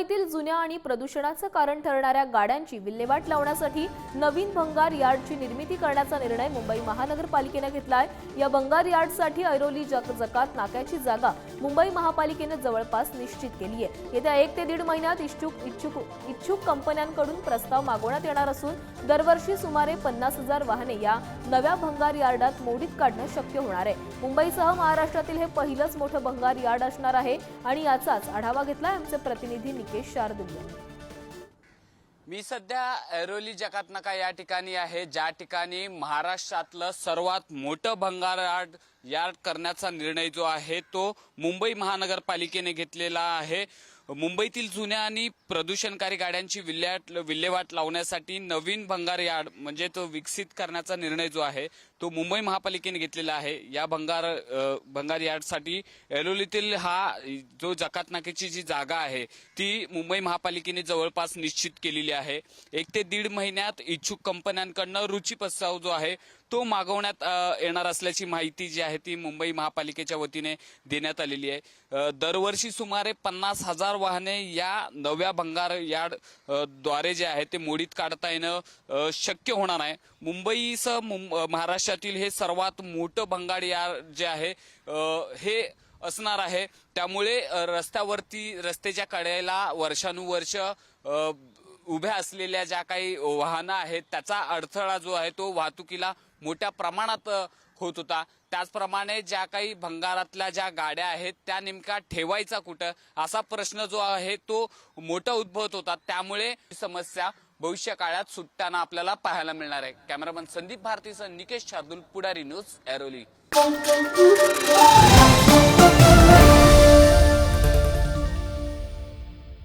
मुंबईतील जुन्या आणि प्रदूषणाचं कारण ठरणाऱ्या गाड्यांची विल्हेवाट लावण्यासाठी नवीन भंगार यार्डची निर्मिती करण्याचा निर्णय मुंबई महानगरपालिकेनं घेतलाय. या भंगार यार्डसाठी ऐरोली जक जकात नाक्याची जागा मुंबई महापालिकेनं जवळपास निश्चित केली आहे येत्या एक ते दीड महिन्यात इच्छुक इच्छुक इच्छुक कंपन्यांकडून प्रस्ताव मागवण्यात येणार असून दरवर्षी सुमारे पन्नास हजार वाहने या नव्या भंगार यार्डात मोडीत काढणं शक्य होणार आहे. मुंबईसह महाराष्ट्रातील हे पहिलंच मोठं भंगार यार्ड असणार आहे आणि याचाच आढावा घेतला आमचे प्रतिनिधी निकेश शार्दूल मी सध्या ऐरोली जकातनाका या ठिकाणी आहे. ज्या ठिकाणी महाराष्ट्रातलं सर्वात मोठं भंगार यार्ड यार्ड करण्याचा निर्णय जो आहे तो मुंबई महानगरपालिकेने घेतलेला आहे. मुंबईतील जुन्या आणि प्रदूषणकारी गाड्यांची विल्हेवाट विल्हेवाट लावण्यासाठी नवीन भंगार यार्ड म्हणजे तो विकसित करण्याचा निर्णय जो आहे तो मुंबई महापालिकेने घेतलेला आहे. या भंगार भंगार यार्डसाठी एलोलीतील हा जो जकात नाक्याची जी जागा आहे ती मुंबई महापालिकेने जवळपास निश्चित केलेली आहे. एक ते दीड महिन्यात इच्छुक कंपन्यांकडनं रुची प्रस्ताव जो आहे तो मागवण्यात येणार असल्याची माहिती जी आहे ती मुंबई महापालिकेच्या वतीने देण्यात आलेली आहे. दरवर्षी सुमारे पन्नास हजार वाहने या नव्या भंगार यार्डद्वारे जे आहे ते मोडीत काढता येणं शक्य होणार आहे. मुंबईसह महाराष्ट्र अ, हे सर्वात मोठं भंगाड यार्ड जे आहे हे असणार आहे. त्यामुळे रस्त्यावरती रस्त्याच्या कडेला वर्षानुवर्ष उभ्या असलेल्या ज्या काही वाहनं आहेत त्याचा अडथळा जो आहे तो वाहतुकीला मोठ्या प्रमाणात होत होता. त्याचप्रमाणे ज्या काही भंगारातल्या ज्या गाड्या आहेत त्या नेमका ठेवायचा कुठं? असा प्रश्न जो आहे तो मोठा उद्भवत होता. त्यामुळे समस्या भविष्य काळात सुटताना आपल्याला पाहायला मिळणार आहे. कॅमेरामन संदीप भारतीसह निकेश शार्दुल पुढारी न्यूज एरोली